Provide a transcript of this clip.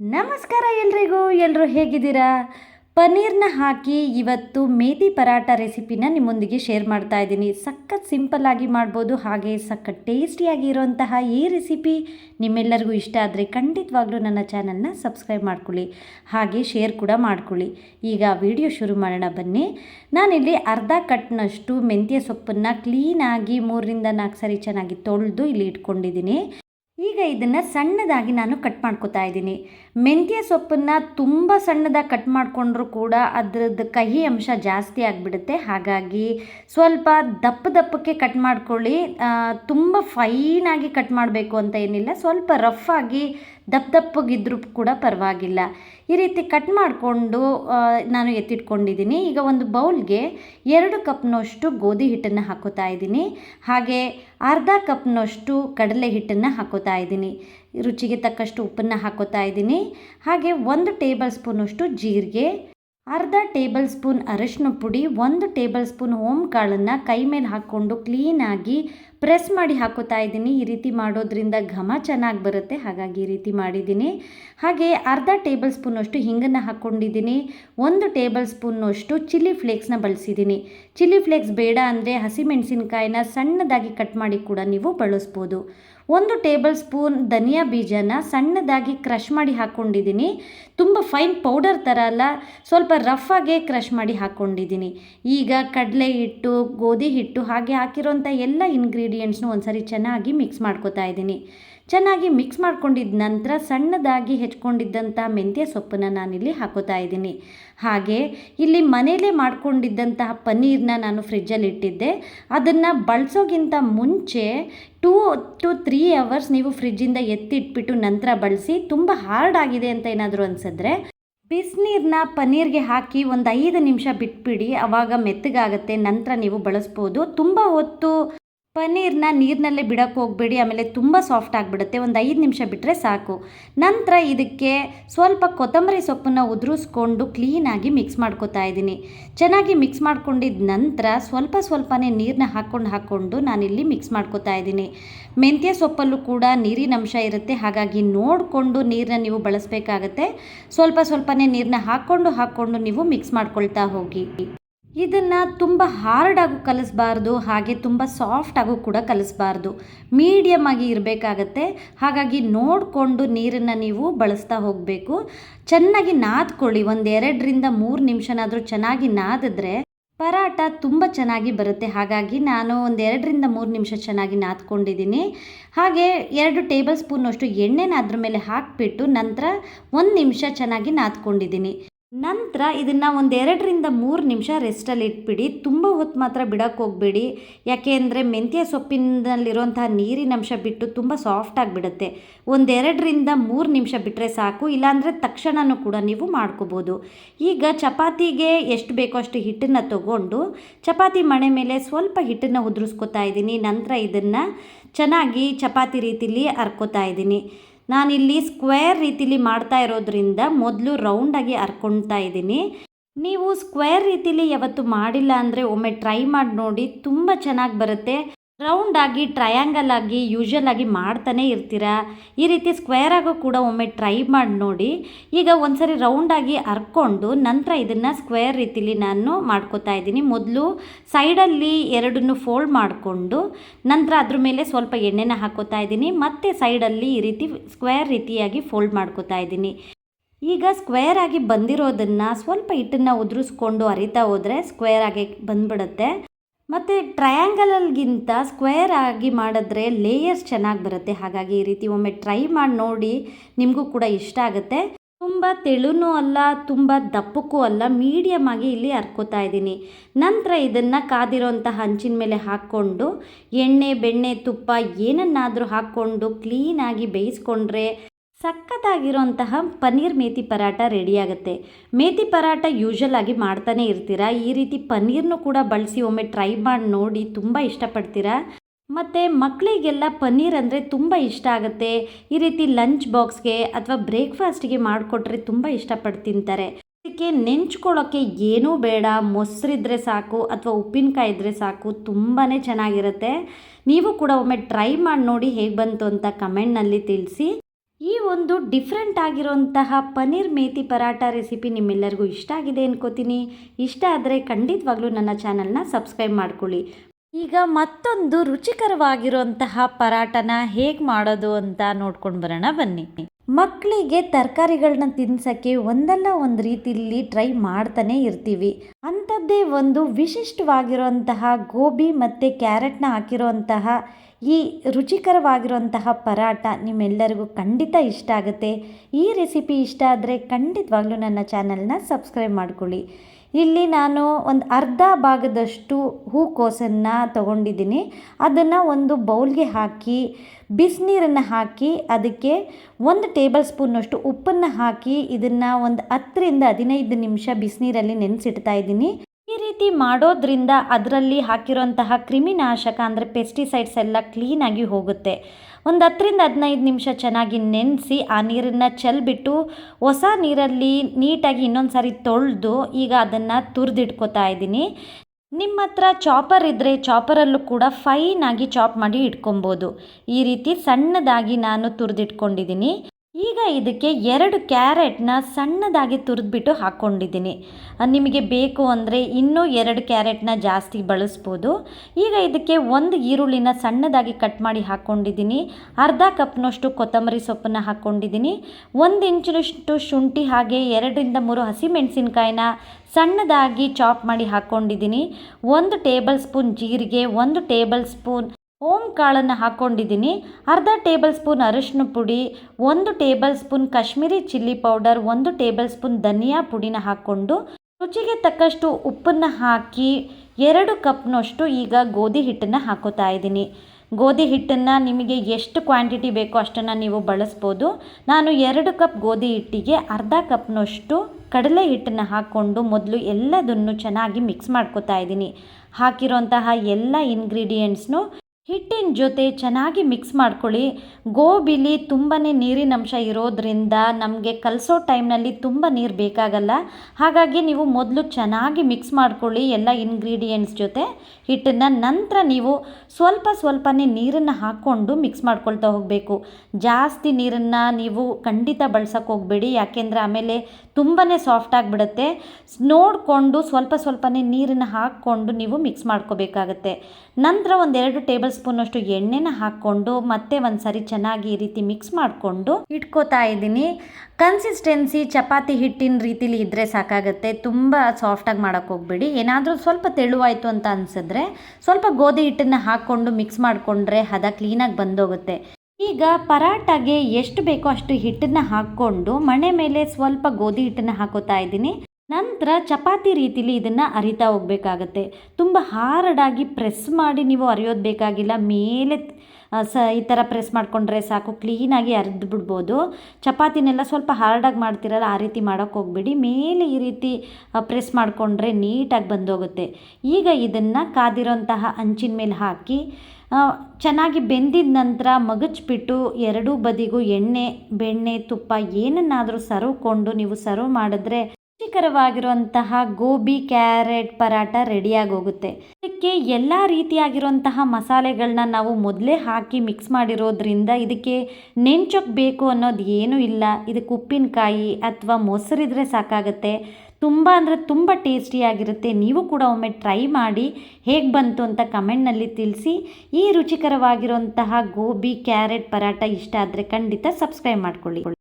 ನಮಸ್ಕಾರ ಎಲ್ರಿಗೂ ಎಲ್ಲರೂ ಹೇಗಿದ್ದೀರಾ? ಪನ್ನೀರ್ನ ಹಾಕಿ ಇವತ್ತು ಮೇಥಿ ಪರಾಟ ರೆಸಿಪಿನ ನಿಮ್ಮೊಂದಿಗೆ ಶೇರ್ ಮಾಡ್ತಾ ಇದ್ದೀನಿ. ಸಖತ್ ಸಿಂಪಲ್ ಆಗಿ ಮಾಡ್ಬೋದು, ಹಾಗೆ ಸಖತ್ ಟೇಸ್ಟಿಯಾಗಿ ಇರುವಂತಹ ಈ ರೆಸಿಪಿ ನಿಮ್ಮೆಲ್ಲರಿಗೂ ಇಷ್ಟ ಆದರೆ ಖಂಡಿತವಾಗ್ಲೂ ನನ್ನ ಚಾನಲ್ನ ಸಬ್ಸ್ಕ್ರೈಬ್ ಮಾಡ್ಕೊಳ್ಳಿ, ಹಾಗೆ ಶೇರ್ ಕೂಡ ಮಾಡ್ಕೊಳ್ಳಿ. ಈಗ ವಿಡಿಯೋ ಶುರು ಮಾಡೋಣ, ಬನ್ನಿ. ನಾನಿಲ್ಲಿ ಅರ್ಧ ಕಟ್ನಷ್ಟು ಮೆಂತ್ಯ ಸೊಪ್ಪನ್ನು ಕ್ಲೀನಾಗಿ ಮೂರರಿಂದ ನಾಲ್ಕು ಸರಿ ಚೆನ್ನಾಗಿ ತೊಳೆದು ಇಲ್ಲಿ ಇಟ್ಕೊಂಡಿದ್ದೀನಿ. ಈಗ ಇದನ್ನು ಸಣ್ಣದಾಗಿ ನಾನು ಕಟ್ ಮಾಡ್ಕೋತಾ ಇದ್ದೀನಿ. ಮೆಂತ್ಯ ಸೊಪ್ಪನ್ನು ತುಂಬ ಸಣ್ಣದಾಗಿ ಕಟ್ ಮಾಡಿಕೊಂಡ್ರೂ ಕೂಡ ಅದರದ್ದು ಕಹಿ ಅಂಶ ಜಾಸ್ತಿ ಆಗಿಬಿಡುತ್ತೆ. ಹಾಗಾಗಿ ಸ್ವಲ್ಪ ದಪ್ಪ ದಪ್ಪಕ್ಕೆ ಕಟ್ ಮಾಡ್ಕೊಳ್ಳಿ. ತುಂಬ ಫೈನಾಗಿ ಕಟ್ ಮಾಡಬೇಕು ಅಂತ ಏನಿಲ್ಲ. ಸ್ವಲ್ಪ ರಫ್ ಆಗಿ ದಪ್ಪ ದಪ್ಪಗಿದ್ರೂ ಕೂಡ ಪರವಾಗಿಲ್ಲ. ಈ ರೀತಿ ಕಟ್ ಮಾಡಿಕೊಂಡು ನಾನು ಎತ್ತಿಟ್ಕೊಂಡಿದ್ದೀನಿ. ಈಗ ಒಂದು ಬೌಲ್ಗೆ ಎರಡು ಕಪ್ನಷ್ಟು ಗೋಧಿ ಹಿಟ್ಟನ್ನು ಹಾಕೋತಾ ಇದ್ದೀನಿ. ಹಾಗೆ ಅರ್ಧ ಕಪ್ನಷ್ಟು ಕಡಲೆ ಹಿಟ್ಟನ್ನು ಹಾಕೋತಾ ಇದ್ದೀನಿ. ರುಚಿಗೆ ತಕ್ಕಷ್ಟು ಉಪ್ಪನ್ನು ಹಾಕೋತಾ ಇದ್ದೀನಿ. ಹಾಗೆ ಒಂದು ಟೇಬಲ್ ಸ್ಪೂನಷ್ಟು ಜೀರಿಗೆ, ಅರ್ಧ ಟೇಬಲ್ ಸ್ಪೂನ್ ಅರಶಿನ ಪುಡಿ, ಒಂದು ಟೇಬಲ್ ಸ್ಪೂನ್ ಓಮ್ ಕಾಳನ್ನು ಕೈ ಮೇಲೆ ಹಾಕ್ಕೊಂಡು ಕ್ಲೀನಾಗಿ ಪ್ರೆಸ್ ಮಾಡಿ ಹಾಕೋತಾ ಇದ್ದೀನಿ. ಈ ರೀತಿ ಮಾಡೋದ್ರಿಂದ ಘಮ ಚೆನ್ನಾಗಿ ಬರುತ್ತೆ. ಹಾಗಾಗಿ ಈ ರೀತಿ ಮಾಡಿದ್ದೀನಿ. ಹಾಗೆ ಅರ್ಧ ಟೇಬಲ್ ಸ್ಪೂನಷ್ಟು ಹಿಂಗನ್ನು ಹಾಕ್ಕೊಂಡಿದ್ದೀನಿ. ಒಂದು ಟೇಬಲ್ ಸ್ಪೂನ್ನಷ್ಟು ಚಿಲ್ಲಿ ಫ್ಲೇಕ್ಸ್ನ ಬಳಸಿದ್ದೀನಿ. ಚಿಲ್ಲಿ ಫ್ಲೇಕ್ಸ್ ಬೇಡ ಅಂದರೆ ಹಸಿಮೆಣಸಿನ್ಕಾಯಿನ ಸಣ್ಣದಾಗಿ ಕಟ್ ಮಾಡಿ ಕೂಡ ನೀವು ಬಳಸ್ಬೋದು. ಒಂದು ಟೇಬಲ್ ಸ್ಪೂನ್ ಧನಿಯಾ ಬೀಜನ ಸಣ್ಣದಾಗಿ ಕ್ರಷ್ ಮಾಡಿ ಹಾಕ್ಕೊಂಡಿದ್ದೀನಿ. ತುಂಬ ಫೈನ್ ಪೌಡರ್ ಥರ ಅಲ್ಲ, ಸ್ವಲ್ಪ ರಫಾಗೆ ಕ್ರಷ್ ಮಾಡಿ ಹಾಕ್ಕೊಂಡಿದ್ದೀನಿ. ಈಗ ಕಡಲೆ ಹಿಟ್ಟು, ಗೋಧಿ ಹಿಟ್ಟು ಹಾಗೆ ಹಾಕಿರೋಂಥ ಎಲ್ಲ ಇಂಗ್ರೀಡಿಯೆಂಟ್ಸ್ನು ಒಂದ್ಸರಿ ಚೆನ್ನಾಗಿ ಮಿಕ್ಸ್ ಮಾಡ್ಕೋತಾ ಇದ್ದೀನಿ. ಚೆನ್ನಾಗಿ ಮಿಕ್ಸ್ ಮಾಡ್ಕೊಂಡಿದ್ದ ನಂತರ ಸಣ್ಣದಾಗಿ ಹೆಚ್ಕೊಂಡಿದ್ದಂಥ ಮೆಂತ್ಯ ಸೊಪ್ಪನ್ನು ನಾನಿಲ್ಲಿ ಹಾಕೋತಾ ಇದ್ದೀನಿ. ಹಾಗೆ ಇಲ್ಲಿ ಮನೆಯಲ್ಲೇ ಮಾಡ್ಕೊಂಡಿದ್ದಂತಹ ಪನ್ನೀರ್ನ ನಾನು ಫ್ರಿಜ್ಜಲ್ಲಿ ಇಟ್ಟಿದ್ದೆ. ಅದನ್ನು ಬಳಸೋಗಿಂತ ಮುಂಚೆ ಟೂ ಟು ತ್ರೀ ಅವರ್ಸ್ ನೀವು ಫ್ರಿಜ್ಜಿಂದ ಎತ್ತಿಟ್ಬಿಟ್ಟು ನಂತರ ಬಳಸಿ ತುಂಬ ಹಾರ್ಡ್ ಆಗಿದೆ ಅಂತ ಏನಾದರೂ ಅನಿಸಿದ್ರೆ ಬಿಸಿನೀರನ್ನ ಪನ್ನೀರ್ಗೆ ಹಾಕಿ ಒಂದು ಐದು ನಿಮಿಷ ಬಿಟ್ಬಿಡಿ. ಆವಾಗ ಮೆತ್ತಗಾಗುತ್ತೆ. ನಂತರ ನೀವು ಬಳಸ್ಬೋದು. ತುಂಬ ಹೊತ್ತು ಪನ್ನೀರ್ನ ನೀರಿನಲ್ಲೇ ಬಿಡೋಕ್ಕೆ ಹೋಗಬೇಡಿ, ಆಮೇಲೆ ತುಂಬ ಸಾಫ್ಟ್ ಆಗಿಬಿಡುತ್ತೆ, ಒಂದು ಐದು ನಿಮಿಷ ಬಿಟ್ಟರೆ ಸಾಕು. ನಂತರ ಇದಕ್ಕೆ ಸ್ವಲ್ಪ ಕೊತ್ತಂಬರಿ ಸೊಪ್ಪನ್ನು ಉದುರಿಸ್ಕೊಂಡು ಕ್ಲೀನಾಗಿ ಮಿಕ್ಸ್ ಮಾಡ್ಕೋತಾ ಇದ್ದೀನಿ. ಚೆನ್ನಾಗಿ ಮಿಕ್ಸ್ ಮಾಡ್ಕೊಂಡಿದ್ದ ನಂತರ ಸ್ವಲ್ಪ ಸ್ವಲ್ಪನೇ ನೀರನ್ನ ಹಾಕ್ಕೊಂಡು ಹಾಕ್ಕೊಂಡು ನಾನಿಲ್ಲಿ ಮಿಕ್ಸ್ ಮಾಡ್ಕೋತಾ ಇದ್ದೀನಿ. ಮೆಂತ್ಯ ಸೊಪ್ಪಲ್ಲೂ ಕೂಡ ನೀರಿನ ಅಂಶ ಇರುತ್ತೆ, ಹಾಗಾಗಿ ನೋಡಿಕೊಂಡು ನೀರನ್ನ ನೀವು ಬಳಸಬೇಕಾಗತ್ತೆ. ಸ್ವಲ್ಪ ಸ್ವಲ್ಪನೇ ನೀರನ್ನ ಹಾಕ್ಕೊಂಡು ಹಾಕ್ಕೊಂಡು ನೀವು ಮಿಕ್ಸ್ ಮಾಡ್ಕೊಳ್ತಾ ಹೋಗಿ. ಇದನ್ನು ತುಂಬ ಹಾರ್ಡಾಗೂ ಕಲಿಸ್ಬಾರ್ದು, ಹಾಗೆ ತುಂಬ ಸಾಫ್ಟಾಗೂ ಕೂಡ ಕಲಿಸ್ಬಾರ್ದು. ಮೀಡಿಯಮ್ ಆಗಿ ಇರಬೇಕಾಗತ್ತೆ. ಹಾಗಾಗಿ ನೋಡಿಕೊಂಡು ನೀರನ್ನು ನೀವು ಬಳಸ್ತಾ ಹೋಗಬೇಕು. ಚೆನ್ನಾಗಿ ನಾದ್ಕೊಳ್ಳಿ. ಒಂದು ಎರಡರಿಂದ ಮೂರು ನಿಮಿಷನಾದರೂ ಚೆನ್ನಾಗಿ ನಾದಿದ್ರೆ ಪರಾಟ ತುಂಬ ಚೆನ್ನಾಗಿ ಬರುತ್ತೆ. ಹಾಗಾಗಿ ನಾನು ಒಂದು ಎರಡರಿಂದ ಮೂರು ನಿಮಿಷ ಚೆನ್ನಾಗಿ ನಾದ್ಕೊಂಡಿದ್ದೀನಿ. ಹಾಗೆ ಎರಡು ಟೇಬಲ್ ಸ್ಪೂನಷ್ಟು ಎಣ್ಣೆನ ಅದ್ರ ಮೇಲೆ ಹಾಕಿಬಿಟ್ಟು ನಂತರ ಒಂದು ನಿಮಿಷ ಚೆನ್ನಾಗಿ ನಾದ್ಕೊಂಡಿದ್ದೀನಿ. ನಂತರ ಇದನ್ನು ಒಂದೆರಡರಿಂದ ಮೂರು ನಿಮಿಷ ರೆಸ್ಟಲ್ಲಿ ಇಟ್ಬಿಡಿ. ತುಂಬ ಹೊತ್ತು ಮಾತ್ರ ಬಿಡೋಕ್ಕೆ ಹೋಗಬೇಡಿ. ಯಾಕೆ ಅಂದರೆ ಮೆಂತ್ಯ ಸೊಪ್ಪಿನಲ್ಲಿರುವಂತಹ ನೀರಿನಂಶ ಬಿಟ್ಟು ತುಂಬ ಸಾಫ್ಟ್ ಆಗಿಬಿಡುತ್ತೆ ಒಂದೆರಡರಿಂದ ಮೂರು ನಿಮಿಷ ಬಿಟ್ಟರೆ ಸಾಕು. ಇಲ್ಲಾಂದರೆ ತಕ್ಷಣವೂ ಕೂಡ ನೀವು ಮಾಡ್ಕೋಬೋದು. ಈಗ ಚಪಾತಿಗೆ ಎಷ್ಟು ಬೇಕೋ ಅಷ್ಟು ಹಿಟ್ಟನ್ನು ತಗೊಂಡು ಚಪಾತಿ ಮಣೆ ಮೇಲೆ ಸ್ವಲ್ಪ ಹಿಟ್ಟನ್ನು ಉದುರಿಸ್ಕೊತಾ ಇದ್ದೀನಿ. ನಂತರ ಇದನ್ನು ಚೆನ್ನಾಗಿ ಚಪಾತಿ ರೀತಿಲಿ ಅರ್ಕೋತಾ ಇದ್ದೀನಿ. ನಾನಿಲ್ಲಿ ಸ್ಕ್ವೇರ್ ರೀತಿಲಿ ಮಾಡ್ತಾ ಇರೋದ್ರಿಂದ ಮೊದಲು ರೌಂಡಾಗಿ ಹರ್ಕೊಳ್ತಾ ಇದ್ದೀನಿ. ನೀವು ಸ್ಕ್ವೇರ್ ರೀತಿಲಿ ಯಾವತ್ತು ಮಾಡಿಲ್ಲ ಅಂದರೆ ಒಮ್ಮೆ ಟ್ರೈ ಮಾಡಿ ನೋಡಿ, ತುಂಬ ಚೆನ್ನಾಗಿ ಬರುತ್ತೆ. ರೌಂಡ್ ಆಗಿ ಟ್ರಯಾಂಗಲ್ ಆಗಿ ಯೂಶಲ್ ಆಗಿ ಮಾಡ್ತಾನೆ ಇರ್ತೀರಾ? ಈ ರೀತಿ ಸ್ಕ್ವೇರ್ ಆಗೋ ಕೂಡ ಒಮ್ಮೆ ಟ್ರೈ ಮಾಡಿ ನೋಡಿ. ಈಗ ಒಂದ್ಸರಿ ರೌಂಡಾಗಿ ಹರ್ಕೊಂಡು ನಂತರ ಇದನ್ನು ಸ್ಕ್ವೇರ್ ರೀತಿಲಿ ನಾನು ಮಾಡ್ಕೋತಾ ಇದ್ದೀನಿ. ಮೊದಲು ಸೈಡಲ್ಲಿ ಎರಡನ್ನು ಫೋಲ್ಡ್ ಮಾಡಿಕೊಂಡು ನಂತರ ಅದ್ರ ಮೇಲೆ ಸ್ವಲ್ಪ ಎಣ್ಣೆನ ಹಾಕೋತಾ ಇದ್ದೀನಿ. ಮತ್ತೆ ಸೈಡಲ್ಲಿ ಈ ರೀತಿ ಸ್ಕ್ವೇರ್ ರೀತಿಯಾಗಿ ಫೋಲ್ಡ್ ಮಾಡ್ಕೋತಾ ಇದ್ದೀನಿ. ಈಗ ಸ್ಕ್ವೇರ್ ಆಗಿ ಬಂದಿರೋದನ್ನು ಸ್ವಲ್ಪ ಹಿಟ್ಟನ್ನು ಉದುರಿಸ್ಕೊಂಡು ಅರಿತಾ ಹೋದರೆ ಸ್ಕ್ವೇರ್ ಆಗಿ ಬಂದ್ಬಿಡುತ್ತೆ. ಮತ್ತು ಟ್ರಯಾಂಗಲಲ್ಗಿಂತ ಸ್ಕ್ವೇರ್ ಆಗಿ ಮಾಡಿದ್ರೆ ಲೇಯರ್ಸ್ ಚೆನ್ನಾಗಿ ಬರುತ್ತೆ. ಹಾಗಾಗಿ ಈ ರೀತಿ ಒಮ್ಮೆ ಟ್ರೈ ಮಾಡಿ ನೋಡಿ ನಿಮಗೂ ಕೂಡ ಇಷ್ಟ ಆಗುತ್ತೆ. ತುಂಬ ತೆಳುನೂ ಅಲ್ಲ, ತುಂಬ ದಪ್ಪಕ್ಕೂ ಅಲ್ಲ ಮೀಡಿಯಮ್ ಆಗಿ ಇಲ್ಲಿ ಹರ್ಕೋತಾ ಇದ್ದೀನಿ. ನಂತರ ಇದನ್ನು ಕಾದಿರೋಂಥ ಹಂಚಿನ ಮೇಲೆ ಹಾಕ್ಕೊಂಡು ಎಣ್ಣೆ, ಬೆಣ್ಣೆ, ತುಪ್ಪ ಏನನ್ನಾದರೂ ಹಾಕ್ಕೊಂಡು ಕ್ಲೀನಾಗಿ ಬೇಯಿಸ್ಕೊಂಡ್ರೆ ಸಖತ್ತಾಗಿರೋಂತಹ ಪನ್ನೀರ್ ಮೇತಿ ಪರಾಟ ರೆಡಿಯಾಗುತ್ತೆ. ಮೇತಿ ಪರಾಟ ಯೂಶಲ್ ಆಗಿ ಮಾಡ್ತಾನೆ ಇರ್ತೀರಾ? ಈ ರೀತಿ ಪನ್ನೀರ್ನು ಕೂಡ ಬಳಸಿ ಒಮ್ಮೆ ಟ್ರೈ ಮಾಡಿ ನೋಡಿ ತುಂಬ ಇಷ್ಟಪಡ್ತೀರಾ? ಮತ್ತು ಮಕ್ಕಳಿಗೆಲ್ಲ ಪನ್ನೀರ್ ಅಂದರೆ ತುಂಬ ಇಷ್ಟ ಆಗುತ್ತೆ. ಈ ರೀತಿ ಲಂಚ್ ಬಾಕ್ಸ್ಗೆ ಅಥವಾ ಬ್ರೇಕ್ಫಾಸ್ಟ್ಗೆ ಮಾಡಿಕೊಟ್ರೆ ತುಂಬ ಇಷ್ಟಪಟ್ಟು ತಿಂತಾರೆ. ಇದಕ್ಕೆ ನೆಂಚ್ಕೊಳ್ಳೋಕ್ಕೆ ಏನೂ ಬೇಡ. ಮೊಸರಿದ್ರೆ ಸಾಕು ಅಥವಾ ಉಪ್ಪಿನಕಾಯಿ ಇದ್ದರೆ ಸಾಕು ತುಂಬಾ ಚೆನ್ನಾಗಿರುತ್ತೆ. ನೀವು ಕೂಡ ಒಮ್ಮೆ ಟ್ರೈ ಮಾಡಿ ನೋಡಿ ಹೇಗೆ ಬಂತು ಅಂತ ಕಮೆಂಟ್ನಲ್ಲಿ ತಿಳಿಸಿ. ಈ ಒಂದು ಡಿಫ್ರೆಂಟ್ ಆಗಿರುವಂತಹ ಪನ್ನೀರ್ ಮೇತಿ ಪರಾಟ ರೆಸಿಪಿ ನಿಮ್ಮೆಲ್ಲರಿಗೂ ಇಷ್ಟ ಆಗಿದೆ ಅನ್ಕೋತೀನಿ. ಇಷ್ಟ ಆದರೆ ಖಂಡಿತವಾಗ್ಲೂ ನನ್ನ ಚಾನಲ್ನ ಸಬ್ಸ್ಕ್ರೈಬ್ ಮಾಡ್ಕೊಳ್ಳಿ. ಈಗ ಮತ್ತೊಂದು ರುಚಿಕರವಾಗಿರುವಂತಹ ಪರಾಟನ ಹೇಗೆ ಮಾಡೋದು ಅಂತ ನೋಡ್ಕೊಂಡು ಬರೋಣ ಬನ್ನಿ. ಮಕ್ಕಳಿಗೆ ತರಕಾರಿಗಳನ್ನ ತಿನ್ಸೋಕ್ಕೆ ಒಂದಲ್ಲ ಒಂದು ರೀತಿಯಲ್ಲಿ ಟ್ರೈ ಮಾಡ್ತಾನೆ ಇರ್ತೀವಿ. ಅಂಥದ್ದೇ ಒಂದು ವಿಶಿಷ್ಟವಾಗಿರುವಂತಹ ಗೋಬಿ ಮತ್ತು ಕ್ಯಾರೆಟ್ನ ಹಾಕಿರುವಂತಹ ಈ ರುಚಿಕರವಾಗಿರುವಂತಹ ಪರಾಟ ನಿಮ್ಮೆಲ್ಲರಿಗೂ ಖಂಡಿತ ಇಷ್ಟ ಆಗುತ್ತೆ. ಈ ರೆಸಿಪಿ ಇಷ್ಟ ಆದರೆ ಖಂಡಿತವಾಗ್ಲೂ ನನ್ನ ಚಾನಲ್ನ ಸಬ್ಸ್ಕ್ರೈಬ್ ಮಾಡ್ಕೊಳ್ಳಿ. ಇಲ್ಲಿ ನಾನು ಒಂದು ಅರ್ಧ ಭಾಗದಷ್ಟು ಹೂಕೋಸನ್ನು ತಗೊಂಡಿದ್ದೀನಿ. ಅದನ್ನು ಒಂದು ಬೌಲ್ಗೆ ಹಾಕಿ, ಬಿಸಿನೀರನ್ನು ಹಾಕಿ, ಅದಕ್ಕೆ ಒಂದು ಟೇಬಲ್ ಸ್ಪೂನಷ್ಟು ಉಪ್ಪನ್ನು ಹಾಕಿ, ಇದನ್ನು ಒಂದು ಹತ್ತರಿಂದ ಹದಿನೈದು ನಿಮಿಷ ಬಿಸಿನೀರಲ್ಲಿ ನೆನೆಸಿಡ್ತಾ ಇದ್ದೀನಿ. ರೀತಿ ಮಾಡೋದ್ರಿಂದ ಅದರಲ್ಲಿ ಹಾಕಿರೋಂತಹ ಕ್ರಿಮಿನಾಶಕ ಅಂದರೆ ಪೆಸ್ಟಿಸೈಡ್ಸ್ ಎಲ್ಲ ಕ್ಲೀನಾಗಿ ಹೋಗುತ್ತೆ. ಒಂದು ಹತ್ತರಿಂದ ಹದಿನೈದು ನಿಮಿಷ ಚೆನ್ನಾಗಿ ನೆನೆಸಿ ಆ ನೀರನ್ನು ಚೆಲ್ಬಿಟ್ಟು ಹೊಸ ನೀರಲ್ಲಿ ನೀಟಾಗಿ ಇನ್ನೊಂದು ಸಾರಿ ತೊಳೆದು ಈಗ ಅದನ್ನು ತುರಿದಿಟ್ಕೋತಾ ಇದ್ದೀನಿ. ನಿಮ್ಮ ಹತ್ರ ಚಾಪರ್ ಇದ್ದರೆ ಚಾಪರಲ್ಲೂ ಕೂಡ ಫೈನಾಗಿ ಚಾಪ್ ಮಾಡಿ ಇಟ್ಕೊಬೋದು. ಈ ರೀತಿ ಸಣ್ಣದಾಗಿ ನಾನು ತುರಿದಿಟ್ಕೊಂಡಿದ್ದೀನಿ. ಈಗ ಇದಕ್ಕೆ ಎರಡು ಕ್ಯಾರೆಟ್ನ ಸಣ್ಣದಾಗಿ ತುರಿದ್ಬಿಟ್ಟು ಹಾಕ್ಕೊಂಡಿದ್ದೀನಿ. ನಿಮಗೆ ಬೇಕು ಅಂದರೆ ಇನ್ನೂ ಎರಡು ಕ್ಯಾರೆಟ್ನ ಜಾಸ್ತಿ ಬಳಸ್ಬೋದು. ಈಗ ಇದಕ್ಕೆ ಒಂದು ಈರುಳ್ಳಿನ ಸಣ್ಣದಾಗಿ ಕಟ್ ಮಾಡಿ ಹಾಕ್ಕೊಂಡಿದ್ದೀನಿ. ಅರ್ಧ ಕಪ್ನಷ್ಟು ಕೊತ್ತಂಬರಿ ಸೊಪ್ಪನ್ನು ಹಾಕ್ಕೊಂಡಿದ್ದೀನಿ. ಒಂದು ಇಂಚಿನಷ್ಟು ಶುಂಠಿ ಹಾಗೆ ಎರಡರಿಂದ ಮೂರು ಹಸಿಮೆಣಸಿನ್ಕಾಯಿನ ಸಣ್ಣದಾಗಿ ಚಾಪ್ ಮಾಡಿ ಹಾಕ್ಕೊಂಡಿದ್ದೀನಿ. ಒಂದು ಟೇಬಲ್ ಸ್ಪೂನ್ ಜೀರಿಗೆ, ಒಂದು ಟೇಬಲ್ ಸ್ಪೂನ್ ಓಂ ಕಾಳನ್ನು ಹಾಕ್ಕೊಂಡಿದ್ದೀನಿ. ಅರ್ಧ ಟೇಬಲ್ ಸ್ಪೂನ್ ಅರಿಶಿನ ಪುಡಿ, ಒಂದು table spoon Kashmiri chilli powder, ಒಂದು ಟೇಬಲ್ ಸ್ಪೂನ್ ಧನಿಯಾ ಪುಡಿನ ಹಾಕ್ಕೊಂಡು ರುಚಿಗೆ ತಕ್ಕಷ್ಟು ಉಪ್ಪನ್ನು ಹಾಕಿ ಎರಡು ಕಪ್ನಷ್ಟು ಈಗ ಗೋಧಿ ಹಿಟ್ಟನ್ನು ಹಾಕೋತಾ ಇದ್ದೀನಿ. ಗೋಧಿ ಹಿಟ್ಟನ್ನು ನಿಮಗೆ ಎಷ್ಟು ಕ್ವಾಂಟಿಟಿ ಬೇಕೋ ಅಷ್ಟನ್ನು ನೀವು ಬಳಸ್ಬೋದು. ನಾನು ಎರಡು ಕಪ್ ಗೋಧಿ ಹಿಟ್ಟಿಗೆ ಅರ್ಧ ಕಪ್ನಷ್ಟು ಕಡಲೆ ಹಿಟ್ಟನ್ನು ಹಾಕ್ಕೊಂಡು ಮೊದಲು ಎಲ್ಲದನ್ನು ಚೆನ್ನಾಗಿ ಮಿಕ್ಸ್ ಮಾಡ್ಕೋತಾ ಇದ್ದೀನಿ. ಹಾಕಿರೋಂತಹ ಎಲ್ಲ ಇಂಗ್ರೀಡಿಯೆಂಟ್ಸ್ನು ಹಿಟ್ಟಿನ ಜೊತೆ ಚೆನ್ನಾಗಿ ಮಿಕ್ಸ್ ಮಾಡ್ಕೊಳ್ಳಿ. ಗೋಬಿಲಿ ತುಂಬಾ ನೀರಿನ ಅಂಶ ಇರೋದ್ರಿಂದ ನಮಗೆ ಕಲಸೋ ಟೈಮ್ನಲ್ಲಿ ತುಂಬ ನೀರು ಬೇಕಾಗಲ್ಲ. ಹಾಗಾಗಿ ನೀವು ಮೊದಲು ಚೆನ್ನಾಗಿ ಮಿಕ್ಸ್ ಮಾಡ್ಕೊಳ್ಳಿ ಎಲ್ಲ ಇಂಗ್ರೀಡಿಯೆಂಟ್ಸ್ ಜೊತೆ. ಹಿಟ್ಟನ್ನು ನಂತರ ನೀವು ಸ್ವಲ್ಪ ಸ್ವಲ್ಪನೇ ನೀರನ್ನು ಹಾಕ್ಕೊಂಡು ಮಿಕ್ಸ್ ಮಾಡ್ಕೊಳ್ತಾ ಹೋಗಬೇಕು. ಜಾಸ್ತಿ ನೀರನ್ನು ನೀವು ಖಂಡಿತ ಬಳಸೋಕೆ ಹೋಗಬೇಡಿ. ಯಾಕೆಂದರೆ ಆಮೇಲೆ ತುಂಬಾ ಸಾಫ್ಟ್ ಆಗಿಬಿಡುತ್ತೆ. ನೋಡಿಕೊಂಡು ಸ್ವಲ್ಪ ಸ್ವಲ್ಪನೇ ನೀರನ್ನು ಹಾಕ್ಕೊಂಡು ನೀವು ಮಿಕ್ಸ್ ಮಾಡ್ಕೋಬೇಕಾಗತ್ತೆ. ನಂತರ ಒಂದೆರಡು ಟೇಬಲ್ ಸ್ಪೂನಷ್ಟು ಎಣ್ಣೆನ ಹಾಕ್ಕೊಂಡು ಮತ್ತೆ ಒಂದು ಸರಿ ಚೆನ್ನಾಗಿ ಈ ರೀತಿ ಮಿಕ್ಸ್ ಮಾಡಿಕೊಂಡು ಇಟ್ಕೋತಾ ಇದ್ದೀನಿ. ಕನ್ಸಿಸ್ಟೆನ್ಸಿ ಚಪಾತಿ ಹಿಟ್ಟಿನ ರೀತಿಲಿ ಇದ್ದರೆ ಸಾಕಾಗುತ್ತೆ. ತುಂಬ ಸಾಫ್ಟಾಗಿ ಮಾಡೋಕ್ಕೆ ಹೋಗ್ಬೇಡಿ. ಏನಾದರೂ ಸ್ವಲ್ಪ ತೆಳುವಾಯಿತು ಅಂತ ಅನಿಸಿದ್ರೆ ಸ್ವಲ್ಪ ಗೋಧಿ ಹಿಟ್ಟನ್ನು ಹಾಕ್ಕೊಂಡು ಮಿಕ್ಸ್ ಮಾಡಿಕೊಂಡ್ರೆ ಹದ ಕ್ಲೀನಾಗಿ ಬಂದೋಗುತ್ತೆ. ಈಗ ಪರಾಟಾಗೆ ಎಷ್ಟು ಬೇಕೋ ಅಷ್ಟು ಹಿಟ್ಟನ್ನು ಹಾಕ್ಕೊಂಡು ಮಣೆ ಮೇಲೆ ಸ್ವಲ್ಪ ಗೋಧಿ ಹಿಟ್ಟನ್ನು ಹಾಕೋತಾ ಇದ್ದೀನಿ. ನಂತರ ಚಪಾತಿ ರೀತಿಲಿ ಇದನ್ನು ಅರಿತಾ ಹೋಗಬೇಕಾಗತ್ತೆ. ತುಂಬ ಹಾರ್ಡಾಗಿ ಪ್ರೆಸ್ ಮಾಡಿ ನೀವು ಅರಿಯೋದು ಬೇಕಾಗಿಲ್ಲ. ಮೇಲೆ ಸ, ಈ ಥರ ಪ್ರೆಸ್ ಮಾಡಿಕೊಂಡ್ರೆ ಸಾಕು. ಕ್ಲೀನಾಗಿ ಅರಿದು ಬಿಡ್ಬೋದು. ಚಪಾತಿನೆಲ್ಲ ಸ್ವಲ್ಪ ಹಾರ್ಡಾಗಿ ಮಾಡ್ತಿರಲ್ಲ, ಆ ರೀತಿ ಮಾಡೋಕ್ಕೆ ಹೋಗ್ಬಿಡಿ. ಮೇಲೆ ಈ ರೀತಿ ಪ್ರೆಸ್ ಮಾಡಿಕೊಂಡ್ರೆ ನೀಟಾಗಿ ಬಂದೋಗುತ್ತೆ. ಈಗ ಇದನ್ನು ಕಾದಿರೋಂತಹ ಅಂಚಿನ ಮೇಲೆ ಹಾಕಿ ಚೆನ್ನಾಗಿ ಬೆಂದಿದ ನಂತರ ಮಗಚ್ಬಿಟ್ಟು ಎರಡೂ ಬದಿಗೂ ಎಣ್ಣೆ, ಬೆಣ್ಣೆ, ತುಪ್ಪ ಏನನ್ನಾದರೂ ಸರ್ವ್ಕೊಂಡು ನೀವು ಸರ್ವ್ ಮಾಡಿದ್ರೆ ರುಚಿಕರವಾಗಿರುವಂತಹ ಗೋಬಿ, ಕ್ಯಾರೆಟ್ ಪರಾಟ ರೆಡಿಯಾಗಿ ಹೋಗುತ್ತೆ ಇದಕ್ಕೆ ಎಲ್ಲ ರೀತಿಯಾಗಿರುವಂತಹ ಮಸಾಲೆಗಳನ್ನ ನಾವು ಮೊದಲೇ ಹಾಕಿ ಮಿಕ್ಸ್ ಮಾಡಿರೋದ್ರಿಂದ ಇದಕ್ಕೆ ನೆಂಚೋಕ್ಕೆ ಬೇಕು ಅನ್ನೋದು ಏನೂ ಇಲ್ಲ. ಇದಕ್ಕೆ ಉಪ್ಪಿನಕಾಯಿ ಅಥವಾ ಮೊಸರಿದ್ರೆ ಸಾಕಾಗುತ್ತೆ. ತುಂಬ ಅಂದರೆ ತುಂಬ ಟೇಸ್ಟಿಯಾಗಿರುತ್ತೆ. ನೀವು ಕೂಡ ಒಮ್ಮೆ ಟ್ರೈ ಮಾಡಿ ಹೇಗೆ ಬಂತು ಅಂತ ಕಮೆಂಟ್ನಲ್ಲಿ ತಿಳಿಸಿ. ಈ ರುಚಿಕರವಾಗಿರುವಂತಹ ಗೋಬಿ, ಕ್ಯಾರೆಟ್ ಪರಾಟ ಇಷ್ಟ ಆದರೆ ಖಂಡಿತ ಸಬ್ಸ್ಕ್ರೈಬ್ ಮಾಡ್ಕೊಳ್ಳಿ.